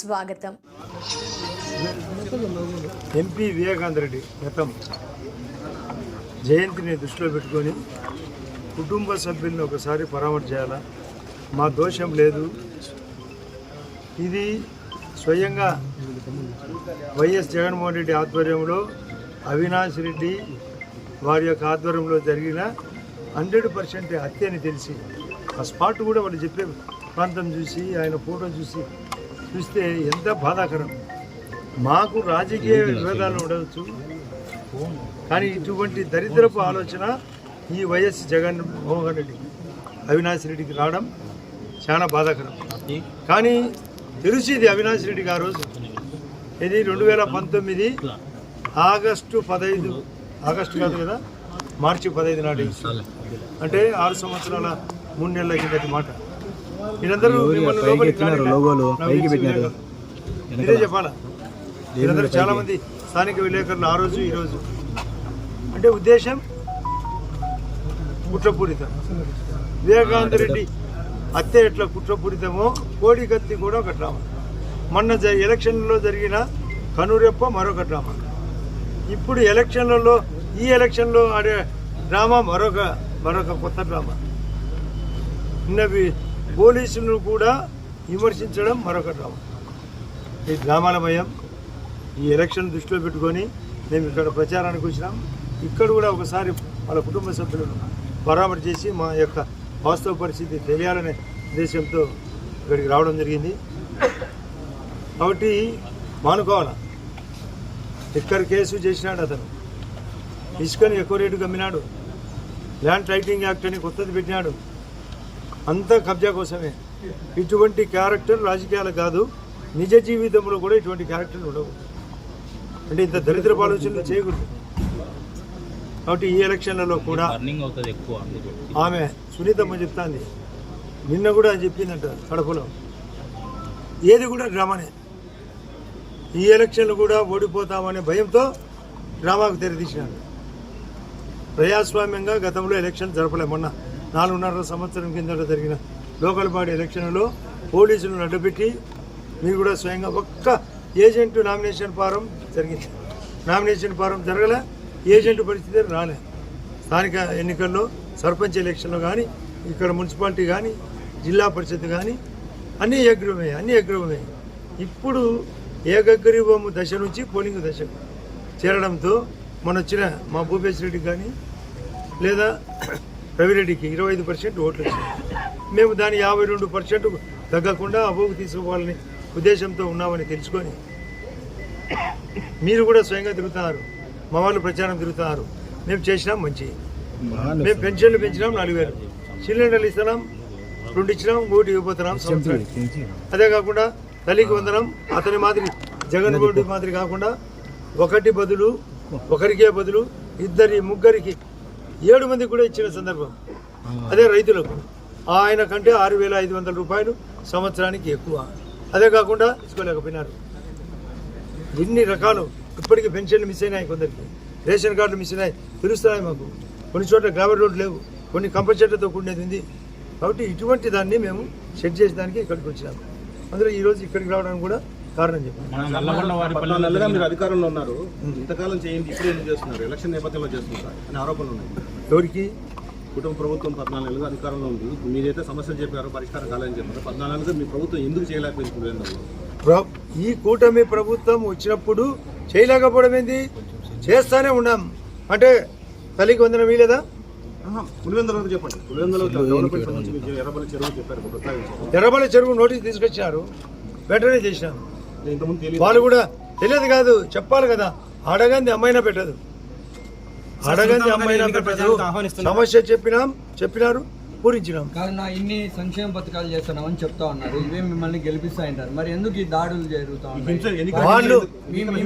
స్వాగతం. ఎంపీ వివేకానంద రెడ్డి గతం జయంతిని దృష్టిలో పెట్టుకొని కుటుంబ సభ్యుల్ని ఒకసారి పరామర్శ చేయాలా? మా దోషం లేదు. ఇది స్వయంగా వైఎస్ జగన్మోహన్ రెడ్డి ఆధ్వర్యంలో అవినాష్ రెడ్డి వారి యొక్క ఆధ్వర్యంలో జరిగిన హండ్రెడ్ పర్సెంట్ హత్య అని తెలిసి ఆ స్పాట్ కూడా వాళ్ళు చెప్పే ప్రాంతం చూసి ఆయన ఫోటో చూసి చూస్తే ఎంత బాధాకరం. మాకు రాజకీయ విభేదాలు ఉండవచ్చు కానీ ఇటువంటి దరిద్రపు ఆలోచన ఈ వైఎస్ జగన్ మోహన్ రెడ్డి అవినాష్ రెడ్డికి రావడం చాలా బాధాకరం. కానీ తెలిసి ఇది అవినాష్ రెడ్డికి ఆ రోజు ఇది రెండు వేల పంతొమ్మిది ఆగస్టు పదహైదు ఆగస్టు కాదు కదా మార్చి పదహైదు నాటి అంటే ఆరు సంవత్సరాల మూడు నెలల కిందటి మాట. మీరందరూ. లోగోలు పైకి తెలిసి పెట్టినారు. విలేకరులు. ఇదే చెప్పాలా? మీరందరూ చాలా మంది స్థానిక విలేకరులు ఆ రోజు ఈ రోజు. అంటే ఉద్దేశం కుట్రపూరితం. వివేకానంద రెడ్డి హత్య ఎట్లా కుట్రపూరితమో కోడి కత్తి కూడా ఒక డ్రామా మొన్న ఎలక్షన్లలో జరిగిన కనురెప్ప మరొక డ్రామా ఇప్పుడు ఎలక్షన్లలో ఈ ఎలక్షన్లో ఆడే డ్రామా మరొక మరొక కొత్త డ్రామా నిన్నవి పోలీసులను కూడా విమర్శించడం మరొక డ్రామా ఈ డ్రామాల భయం ఈ ఎలక్షన్ దృష్టిలో పెట్టుకొని మేము ఇక్కడ ప్రచారానికి వచ్చినాం. ఇక్కడ కూడా ఒకసారి వాళ్ళ కుటుంబ సభ్యులను పరామర్శ చేసి మా యొక్క వాస్తవ పరిస్థితి తెలియాలనే ఉద్దేశంతో ఇక్కడికి రావడం జరిగింది. కాబట్టి మానుకోవాల? ఇక్కడ కేసు చేసినాడు అతను? ఇసుకని ఎక్కువ రేటు గమ్మినాడు ల్యాండ్ టైటింగ్ యాక్ట్ అని కొత్తది పెట్టినాడు. అంతా కబ్జా కోసమే. ఇటువంటి క్యారెక్టర్ రాజకీయాలు కాదు. నిజ జీవితంలో కూడా ఇటువంటి క్యారెక్టర్లు ఉండవు. అంటే ఇంత దరిద్రపు ఆలోచనలు చేయకూడదు. కాబట్టి ఈ ఎలక్షన్లలో కూడా ఆమె సునీతమ్మ చెప్తాంది. నిన్న కూడా చెప్పిందంట కడపలో. ఏది కూడా డ్రామానే ఈ ఎలక్షన్లు కూడా ఓడిపోతామనే భయంతో డ్రామాకు తెరదీసినాడు ప్రజాస్వామ్యంగా గతంలో ఎలక్షన్ జరపలే మొన్న. నాలుగున్నర సంవత్సరం కిందట జరిగిన లోకల్ బాడీ ఎలక్షన్లో పోలీసులను అడ్డుపెట్టి మీరు కూడా స్వయంగా ఒక్క ఏజెంట్ నామినేషన్ ఫారం జరిగింది. నామినేషన్ ఫారం జరగలే ఏజెంట్ పరిస్థితి రాలే. స్థానిక ఎన్నికల్లో సర్పంచ్ ఎలక్షన్లో కానీ ఇక్కడ మున్సిపాలిటీ కానీ జిల్లా పరిషత్ కానీ అన్నీ ఏగ్రీవమే అన్నీ ఏగ్రీవమే ఇప్పుడు ఏకగ్రీవము దశ నుంచి పోలింగ్ దశకు చేరడంతో మన వచ్చిన మా భూపేశ్ రెడ్డికి కానీ లేదా రవిరెడ్డికి ఇరవై ఐదు పర్సెంట్ ఓట్లు వచ్చినాయి. మేము దాని యాభై రెండు పర్సెంట్ తగ్గకుండా అబోగు తీసుకోవాలని ఉద్దేశంతో ఉన్నామని తెలుసుకొని మీరు కూడా స్వయంగా తిరుగుతున్నారు మా వాళ్ళు ప్రచారం తిరుగుతున్నారు మేము చేసినాం మంచి. మేము పెన్షన్లు పెంచినాం నాలుగు వేలు సిలిండర్లు ఇస్తున్నాం రెండు ఇచ్చినాం ఓటు ఇవ్వబోతున్నాం సంవత్సరానికి. అదే కాకుండా తల్లికి వందనం అతని మాదిరి జగన్ రెడ్డి మాదిరి కాకుండా ఒకటి బదులు ఒకరికే బదులు ఇద్దరి ముగ్గురికి ఏడు మందికి కూడా ఇచ్చిన సందర్భం. అదే రైతులకు. ఆయన కంటే ఆరు వేల ఐదు వందల రూపాయలు సంవత్సరానికి ఎక్కువ. అదే కాకుండా తీసుకోలేకపోయినారు. ఎన్ని రకాలు ఇప్పటికీ పెన్షన్లు మిస్ అయినాయి కొందరికి. రేషన్ కార్డులు మిస్ అయినాయి. తెలుస్తున్నాయి మాకు. కొన్ని చోట్ల గ్రావెల్ రోడ్లు లేవు. కొన్ని కంపల్సరీతో కూడినది ఉంది. కాబట్టి ఇటువంటి దాన్ని మేము సెట్ చేసేదానికి ఇక్కడికి వచ్చినాము. అందులో ఈరోజు ఇక్కడికి రావడానికి కూడా కారణం చెప్పాను మన నల్లగొండ వారి పద్నాలుగు నెలలుగా మీరు అధికారంలో ఉన్నారు. ఇంతకాలం చేయండి ఇప్పుడు ఎందుకు చేస్తున్నారు? ఎలక్షన్ నేపథ్యంలో చేస్తున్నారు అని ఆరోపణలు ఉన్నాయి. ఎవరికి? కుటుంబ ప్రభుత్వం పద్నాలుగు నెలలుగా అధికారంలో ఉంది. మీరైతే సమస్యలు చెప్పారు పరిష్కారం కాలేదని చెప్పారు పద్నాలుగు నెలలుగా మీ ప్రభుత్వం ఎందుకు చేయలేకపోయింది ఈ కూటమి ప్రభుత్వం వచ్చినప్పుడు చేయలేకపోవడం ఏంది? చేస్తానే ఉన్నాం. అంటే తల్లికి వందనం చెప్పండి. మీరు ఎర్రబల్లి చెరువు నోటీస్ తీసుకొచ్చారు. వెంటనే చేసినాం వాళ్ళు కూడా తెలియదు కాదు చెప్పాలి కదా. అడగంది అమ్మైనా పెట్టదు. అడగంది అమ్మైనా పెట్టదు. సమస్య చెప్పినాం చెప్పినారు పూరించినాం. కాదు నా ఇన్ని సంక్షేమ పథకాలు చేస్తున్నామని చెప్తా ఉన్నారు. ఇవే మిమ్మల్ని గెలిపిస్తాయంటారు మరి ఎందుకు ఈ దాడులు జరుగుతా వాళ్ళు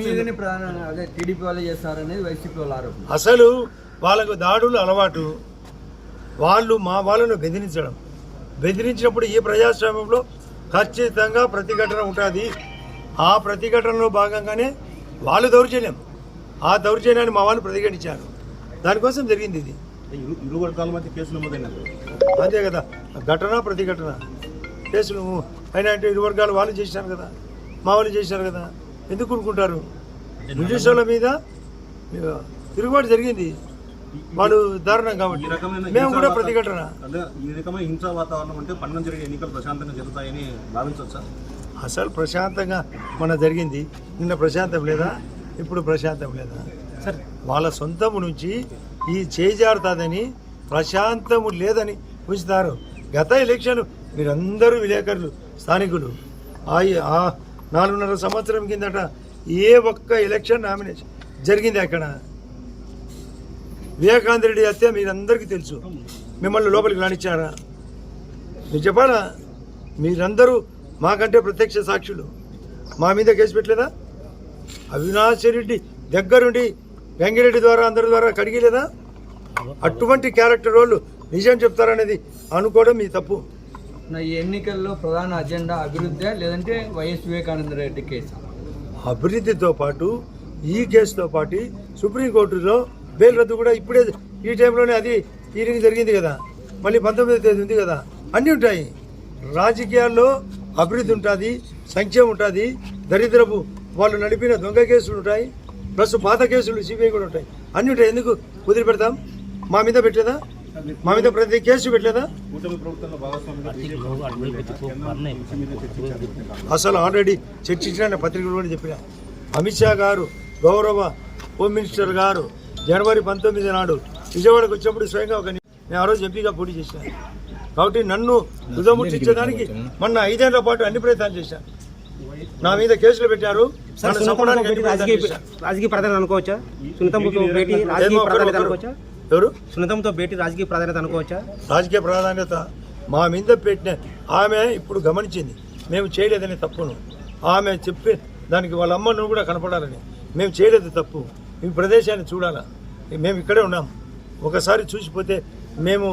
మీదనే ప్రధాన అదే టీడీపీ వాళ్ళు చేస్తారనేది వైసీపీ వాళ్ళ ఆరోపణ. అసలు వాళ్ళకు దాడులు అలవాటు వాళ్ళు మా వాళ్ళను బెదిరించడం. బెదిరించినప్పుడు ఈ ప్రజాస్వామ్యంలో ఖచ్చితంగా ప్రతిఘటన ఉంటుంది. ఆ ప్రతిఘటనలో భాగంగానే వాళ్ళు దౌర్జన్యం. ఆ దౌర్జన్యాన్ని మా వాళ్ళు ప్రతిఘటించారు. దానికోసం జరిగింది ఇది. ఇరు వర్గాల మధ్య కేసులు అంతే కదా. ఘటన ప్రతిఘటన. కేసులు అయినా అంటే ఇరు వర్గాలు వాళ్ళు చేసినారు కదా. మా వాళ్ళు చేశారు కదా. ఎందుకు ఊరుకుంటారు? బ్రిటిష్ వాళ్ళ మీద తిరుగుబాటు జరిగింది. వాళ్ళు దారుణం కాబట్టి. మేము కూడా ప్రతిఘటన. ఈ రకమైన హింసా వాతావరణం అంటే పన్నెండు జరిగే ఎన్నికలు ప్రశాంతంగా జరుగుతాయని భావించవచ్చా? అసలు ప్రశాంతంగా మన జరిగింది. నిన్న ప్రశాంతం లేదా? ఇప్పుడు ప్రశాంతం లేదా? సార్. వాళ్ళ సొంతము నుంచి ఈ చేజారుతుందని ప్రశాంతము లేదని ఉంచుతారు గత ఎలక్షన్ మీరందరూ విలేకరులు స్థానికులు. ఆ నాలుగున్నర సంవత్సరం కిందట ఏ ఒక్క ఎలక్షన్ నామినేషన్ జరిగింది అక్కడ వివేకానంద రెడ్డి హత్య మీరందరికీ తెలుసు. మిమ్మల్ని లోపలికి రానిచ్చారా? మీరు చెప్పాలా? మీరందరూ మాకంటే ప్రత్యక్ష సాక్షులు. మా మీద కేసు పెట్టలేదా? అవినాష్ రెడ్డి దగ్గరుండి గంగిరెడ్డి ద్వారా అందరి ద్వారా కడిగిలేదా? అటువంటి క్యారెక్టర్ వాళ్ళు నిజం చెప్తారనేది అనుకోవడం మీ తప్పు. నా ఈ ఎన్నికల్లో ప్రధాన అజెండా అభివృద్ధి లేదంటే వైఎస్ వివేకానంద రెడ్డి కేసు? అభివృద్ధితో పాటు ఈ కేసుతో పాటు సుప్రీంకోర్టులో బెయిల్ రద్దు కూడా ఇప్పుడే ఈ టైంలోనే అది హీరింగ్ జరిగింది కదా. మళ్ళీ పంతొమ్మిదో తేదీ ఉంది కదా. అన్నీ ఉంటాయి. రాజకీయాల్లో అభివృద్ధి ఉంటుంది సంక్షేమం ఉంటుంది దరిద్రపు వాళ్ళు నడిపిన దొంగ కేసులు ఉంటాయి ప్లస్ పాత కేసులు సిబిఐ కూడా ఉంటాయి. అన్నీ ఉంటాయి. ఎందుకు? వదిలిపెడతాం మా మీద పెట్టలేదా? మా మీద ప్రతి కేసు పెట్టలేదా? అసలు ఆల్రెడీ చర్చించిన పత్రికలు కూడా చెప్పిన. అమిత్ షా గారు గౌరవ హోమ్ మినిస్టర్ గారు జనవరి పంతొమ్మిది నాడు విజయవాడకు వచ్చినప్పుడు స్వయంగా ఒక నేను ఆ రోజు ఎంపీగా పోటీ చేశాను. కాబట్టి నన్ను రుదముట్టించడానికి మొన్న ఐదేళ్ళ పాటు అన్ని ప్రయత్నాలు చేశాను నా మీద కేసులు పెట్టారు. రాజకీయ ప్రాధాన్యత అనుకోవచ్చా? సునీతంతో భేటీ రాజకీయ ప్రాధాన్యత అనుకోవచ్చా? ఎవరు? సునీతంతో భేటీ రాజకీయ ప్రాధాన్యత అనుకోవచ్చా? రాజకీయ ప్రాధాన్యత మా మీద పెట్టిన ఆమె ఇప్పుడు గమనించింది. మేము చేయలేదని తప్పును. ఆమె చెప్పి దానికి వాళ్ళ అమ్మను కూడా కనపడాలని. మేము చేయలేదు తప్పు. ఈ ప్రదేశాన్ని చూడాలా. మేము ఇక్కడే ఉన్నాం. ఒకసారి చూసిపోతే మేము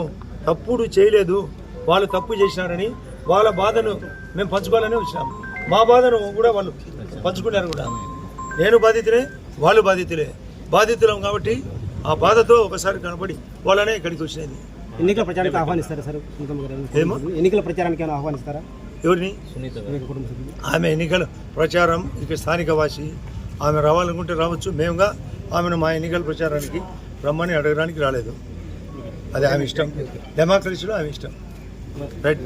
తప్పుడు చేయలేదు. వాళ్ళు తప్పు చేసినారని వాళ్ళ బాధను మేము పంచుకోవాలని వచ్చినాం. మా బాధను కూడా వాళ్ళు పంచుకున్నారు కూడా. నేను బాధితులే వాళ్ళు బాధితులే. బాధితులం కాబట్టి ఆ బాధతో ఒకసారి కనపడి వాళ్ళనే ఇక్కడికి వచ్చినది. ఎన్నికల ప్రచారానికి ఆహ్వానిస్తారా సార్? ఏమో? ఎన్నికల ప్రచారానికి ఆహ్వానిస్తారా? ఎవరిని? ఆమె ఎన్నికల ప్రచారం ఇక స్థానిక వాసి ఆమె రావాలనుకుంటే రావచ్చు. మేముగా ఆమెను మా ఎన్నికల ప్రచారానికి రమ్మని అడగడానికి రాలేదు. అది ఆమె ఇష్టం. డెమోక్రసీలో ఆమె ఇష్టం. రైట్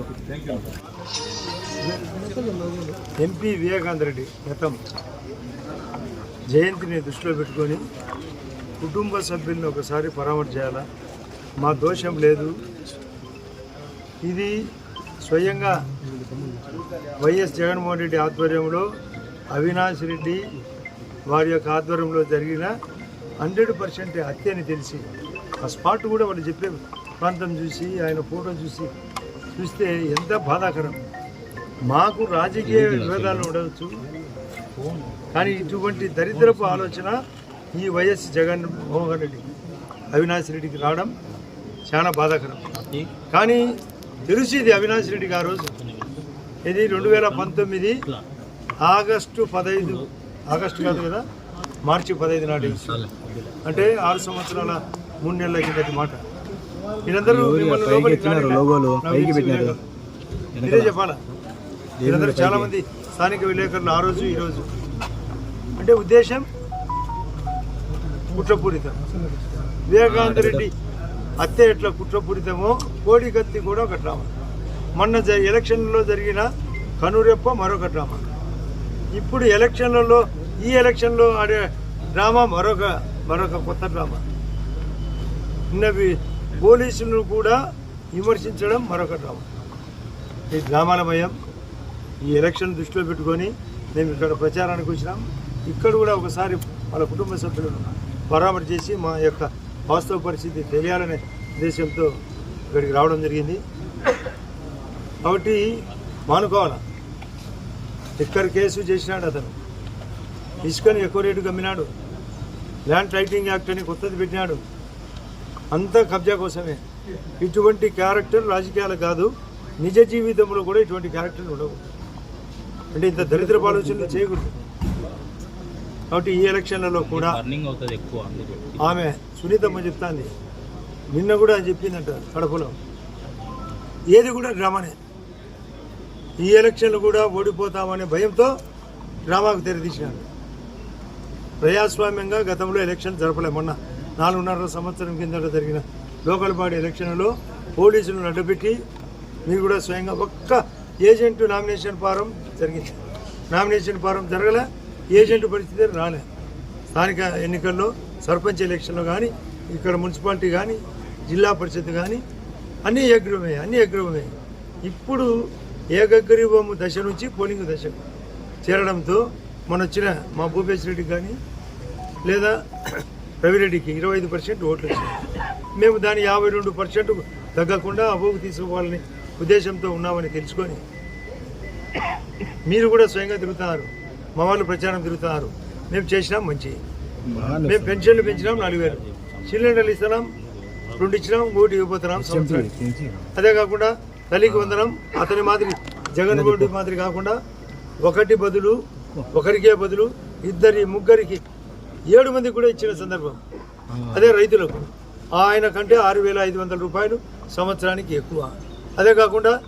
ఎంపీ వివేకానంద రెడ్డి గతం. జయంతిని దృష్టిలో పెట్టుకొని కుటుంబ సభ్యుల్ని ఒకసారి పరామర్శ చేయాలా? మా దోషం లేదు. ఇది స్వయంగా వైఎస్ జగన్మోహన్ రెడ్డి ఆధ్వర్యంలో అవినాష్ రెడ్డి వారి యొక్క ఆధ్వర్యంలో జరిగిన హండ్రెడ్ పర్సెంట్ హత్య అని తెలిసి ఆ స్పాట్ కూడా వాళ్ళు చెప్పే ప్రాంతం చూసి ఆయన ఫోటో చూసి చూస్తే ఎంత బాధాకరం. మాకు రాజకీయ విభేదాలు ఉండవచ్చు కానీ ఇటువంటి దరిద్రపు ఆలోచన ఈ వైఎస్ జగన్మోహన్ రెడ్డి అవినాష్ రెడ్డికి రావడం చాలా బాధాకరం. కానీ తెలిసి ఇది అవినాష్ రెడ్డికి ఆ రోజు ఇది రెండు వేల పంతొమ్మిది ఆగస్టు పదహైదు ఆగస్టు కాదు కదా మార్చి పదహైదు నాటి. అంటే ఆరు సంవత్సరాల మూడు నెలల కిందటి మాట. చెప్పాలా? చాలా మంది స్థానిక విలేకరులు ఆ రోజు ఈ రోజు. అంటే ఉద్దేశం కుట్రపూరితం. వివేకానంద రెడ్డి హత్య ఎట్లా కుట్రపూరితమో కోడి కత్తి కూడా ఒక డ్రామా. మొన్న జ ఎలక్షన్లలో జరిగిన కనురెప్ప మరొక డ్రామా. ఇప్పుడు ఎలక్షన్లలో ఈ ఎలక్షన్లో ఆడే డ్రామా మరొక మరొక కొత్త డ్రామా. నిన్నవి పోలీసులను కూడా విమర్శించడం మరొక డ్రామా ఈ గ్రామాల భయం ఈ ఎలక్షన్ దృష్టిలో పెట్టుకొని మేము ఇక్కడ ప్రచారానికి వచ్చినాం. ఇక్కడ కూడా ఒకసారి వాళ్ళ కుటుంబ సభ్యులను పరామర్శ చేసి మా యొక్క వాస్తవ పరిస్థితి తెలియాలనే ఉద్దేశంతో ఇక్కడికి రావడం జరిగింది. కాబట్టి మానుకోవాలా. ఇక్కడ కేసు చేసినాడు అతను? ఇసుకని ఎక్కువ రేటు గమ్మినాడు ల్యాండ్ టైటింగ్ యాక్ట్ అని కొత్తది పెట్టినాడు. అంతా కబ్జా కోసమే. ఇటువంటి క్యారెక్టర్ రాజకీయాలు కాదు. నిజ జీవితంలో కూడా ఇటువంటి క్యారెక్టర్లు ఉండవు. అంటే ఇంత దరిద్రపు ఆలోచనలు చేయకూడదు. కాబట్టి ఈ ఎలక్షన్లలో కూడా ఆమె సునీతమ్మ చెప్తాంది. నిన్న కూడా చెప్పిందంట కడపలో. ఏది కూడా డ్రామానే. ఈ ఎలక్షన్లు కూడా ఓడిపోతామనే భయంతో డ్రామాకు తెరదీసినారు ప్రజాస్వామ్యంగా గతంలో ఎలక్షన్ జరపలే మొన్న. నాలుగున్నర సంవత్సరం కిందట జరిగిన లోకల్ బాడీ ఎలక్షన్లో పోలీసులను అడ్డుపెట్టి మీరు కూడా స్వయంగా ఒక్క ఏజెంట్ నామినేషన్ ఫారం జరిగింది. నామినేషన్ ఫారం జరగలే ఏజెంట్ పరిస్థితి రాలే. స్థానిక ఎన్నికల్లో సర్పంచ్ ఎలక్షన్లో కానీ ఇక్కడ మున్సిపాలిటీ కానీ జిల్లా పరిషత్ కానీ అన్నీ ఏగ్రీవమే అన్నీ ఏగ్రీవమే ఇప్పుడు ఏకగ్రీవము దశ నుంచి పోలింగ్ దశకు చేరడంతో మన వచ్చిన మా భూపేశ్ కానీ లేదా రవిరెడ్డికి ఇరవై ఐదు పర్సెంట్ ఓట్లు మేము దాని యాభై రెండు పర్సెంట్ తగ్గకుండా అబోగు తీసుకోవాలని ఉద్దేశంతో ఉన్నామని తెలుసుకొని మీరు కూడా స్వయంగా తిరుగుతున్నారు మా వాళ్ళు ప్రచారం తిరుగుతున్నారు మేము చేసినాం మంచి. మేము పెన్షన్లు పెంచినాం నాలుగు వేలు. సిలిండర్లు ఇస్తున్నాం రెండు ఇచ్చినాం ఒకటి ఇవ్వబోతున్నాం అదే కాకుండా తల్లికి వందనం అతని మాదిరి జగన్ రెడ్డి మాదిరి కాకుండా ఒకటి బదులు ఒకరికే బదులు ఇద్దరి ముగ్గురికి ఏడు మంది కూడా ఇచ్చిన సందర్భం. అదే రైతులకు. ఆయన కంటే ఆరు వేల ఐదు వందల రూపాయలు సంవత్సరానికి ఎక్కువ. అదే కాకుండా